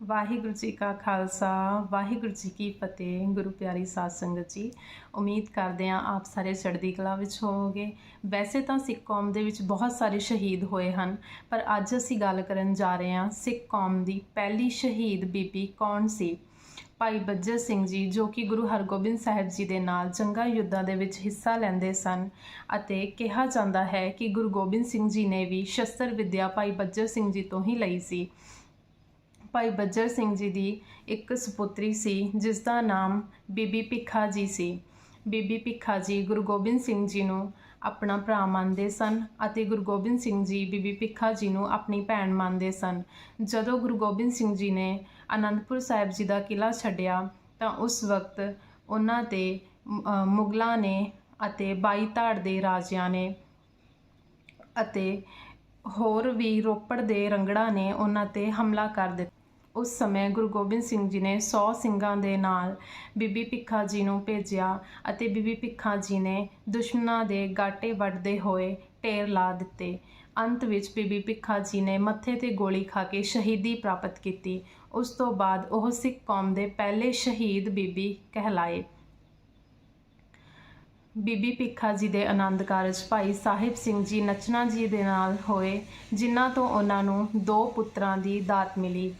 ਵਾਹਿਗੁਰੂ ਜੀ ਕਾ ਖਾਲਸਾ, ਵਾਹਿਗੁਰੂ ਜੀ ਕੀ ਫਤਿਹ, ਗੁਰੂ ਪਿਆਰੀ ਸਾਧ ਸੰਗਤ ਜੀ। ਉਮੀਦ ਕਰਦੇ ਹਾਂ ਆਪ ਸਾਰੇ ਚੜ੍ਹਦੀ ਕਲਾ ਵਿੱਚ ਹੋਵੋਗੇ। ਵੈਸੇ ਤਾਂ ਸਿੱਖ ਕੌਮ ਦੇ ਵਿੱਚ ਬਹੁਤ ਸਾਰੇ ਸ਼ਹੀਦ ਹੋਏ ਹਨ, ਪਰ ਅੱਜ ਅਸੀਂ ਗੱਲ ਕਰਨ ਜਾ ਰਹੇ ਹਾਂ ਸਿੱਖ ਕੌਮ ਦੀ ਪਹਿਲੀ ਸ਼ਹੀਦ ਬੀਬੀ ਕੌਣ ਸੀ? ਭਾਈ ਬੱਜਰ ਸਿੰਘ ਜੀ, ਜੋ ਕਿ ਗੁਰੂ ਹਰਗੋਬਿੰਦ ਸਾਹਿਬ ਜੀ ਦੇ ਨਾਲ ਜੰਗਾਂ ਯੁੱਧਾਂ ਦੇ ਵਿੱਚ ਹਿੱਸਾ ਲੈਂਦੇ ਸਨ ਅਤੇ ਕਿਹਾ ਜਾਂਦਾ ਹੈ ਕਿ ਗੁਰੂ ਗੋਬਿੰਦ ਸਿੰਘ ਜੀ ਨੇ ਵੀ ਸ਼ਸਤਰ ਵਿੱਦਿਆ ਭਾਈ ਬੱਜਰ ਸਿੰਘ ਜੀ ਤੋਂ ਹੀ ਲਈ ਸੀ। ਭਾਈ ਬੱਜਰ ਸਿੰਘ ਜੀ ਦੀ ਇੱਕ ਸੁਪੁੱਤਰੀ ਸੀ, ਜਿਸ ਦਾ ਨਾਮ ਬੀਬੀ ਭਿੱਖਾ ਜੀ ਸੀ। ਬੀਬੀ ਭਿੱਖਾ ਜੀ ਗੁਰੂ ਗੋਬਿੰਦ ਸਿੰਘ ਜੀ ਨੂੰ ਆਪਣਾ ਭਰਾ ਮੰਨਦੇ ਸਨ ਅਤੇ ਗੁਰੂ ਗੋਬਿੰਦ ਸਿੰਘ ਜੀ ਬੀਬੀ ਭਿੱਖਾ ਜੀ ਨੂੰ ਆਪਣੀ ਭੈਣ ਮੰਨਦੇ ਸਨ। ਜਦੋਂ ਗੁਰੂ ਗੋਬਿੰਦ ਸਿੰਘ ਜੀ ਨੇ ਅਨੰਦਪੁਰ ਸਾਹਿਬ ਜੀ ਦਾ ਕਿਲਾ ਛੱਡਿਆ, ਤਾਂ ਉਸ ਵਕਤ ਉਹਨਾਂ ਤੇ ਮੁਗਲਾਂ ਨੇ ਅਤੇ ਬਾਈ ਧਾੜ ਦੇ ਰਾਜਿਆਂ ਨੇ ਅਤੇ ਹੋਰ ਵੀ ਰੋਪੜ ਦੇ ਰੰਗੜਾ ਨੇ ਉਹਨਾਂ ਤੇ ਹਮਲਾ ਕਰ ਦਿੱਤਾ। ਉਸ ਸਮੇਂ ਗੁਰੂ ਗੋਬਿੰਦ ਸਿੰਘ ਜੀ ਨੇ 100 ਸਿੰਘਾਂ ਦੇ ਨਾਲ ਬੀਬੀ ਭਿੱਖਾ ਜੀ ਨੂੰ ਭੇਜਿਆ ਅਤੇ ਬੀਬੀ ਭਿੱਖਾ ਜੀ ਨੇ ਦੁਸ਼ਮਣਾਂ ਦੇ ਗਾਟੇ ਵੱਢਦੇ ਹੋਏ ਢੇਰ ਲਾ ਦਿੱਤੇ। ਅੰਤ ਵਿੱਚ ਬੀਬੀ ਭਿੱਖਾ ਜੀ ਨੇ ਮੱਥੇ ਤੇ ਗੋਲੀ ਖਾ ਕੇ ਸ਼ਹੀਦੀ ਪ੍ਰਾਪਤ ਕੀਤੀ। ਉਸ ਤੋਂ ਬਾਅਦ ਉਹ ਸਿੱਖ ਕੌਮ ਦੇ ਪਹਿਲੇ ਸ਼ਹੀਦ ਬੀਬੀ ਕਹਿਲਾਏ। ਬੀਬੀ ਭਿੱਖਾ ਜੀ ਦੇ ਆਨੰਦ ਕਾਰਜ ਭਾਈ ਸਾਹਿਬ ਸਿੰਘ ਜੀ ਨਚਨਾ ਜੀ ਦੇ ਨਾਲ ਹੋਏ, ਜਿਨ੍ਹਾਂ ਤੋਂ ਉਹਨਾਂ ਨੂੰ ਦੋ ਪੁੱਤਰਾਂ ਦੀ ਦਾਤ ਮਿਲੀ।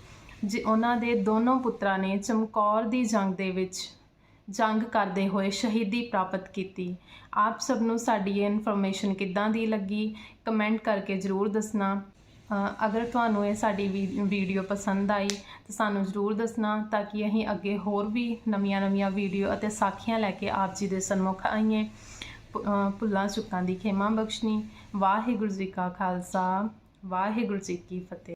ਜੇ ਉਹਨਾਂ ਦੇ ਦੋਨੋਂ ਪੁੱਤਰਾਂ ਨੇ ਚਮਕੌਰ ਦੀ ਜੰਗ ਦੇ ਵਿੱਚ ਜੰਗ ਕਰਦੇ ਹੋਏ ਸ਼ਹੀਦੀ ਪ੍ਰਾਪਤ ਕੀਤੀ। ਆਪ ਸਭ ਨੂੰ ਸਾਡੀ ਇਹ ਇਨਫੋਰਮੇਸ਼ਨ ਕਿੱਦਾਂ ਦੀ ਲੱਗੀ? ਕਮੈਂਟ ਕਰਕੇ ਜ਼ਰੂਰ ਦੱਸਣਾ। ਅਗਰ ਤੁਹਾਨੂੰ ਇਹ ਸਾਡੀ ਵੀ- ਵੀਡੀਓ ਪਸੰਦ ਆਈ, ਤਾਂ ਸਾਨੂੰ ਜ਼ਰੂਰ ਦੱਸਣਾ ਤਾਂ ਕਿ ਅਸੀਂ ਅੱਗੇ ਹੋਰ ਵੀ ਨਵੀਆਂ-ਨਵੀਆਂ ਵੀਡੀਓ ਅਤੇ ਸਾਖੀਆਂ ਲੈ ਕੇ ਆਪ ਜੀ ਦੇ ਸਨਮੁਖ ਆਈਏ। ਭੁੱਲਾਂ ਚੁੱਕਾਂ ਦੀ ਖੇਮਾ ਬਖਸ਼ਣੀ ਵਾਹਿਗੁਰੂ ਜੀ ਕਾ ਖਾਲਸਾ। ਵਾਹਿਗੁਰੂ ਜੀ ਕੀ ਫਤਿਹ।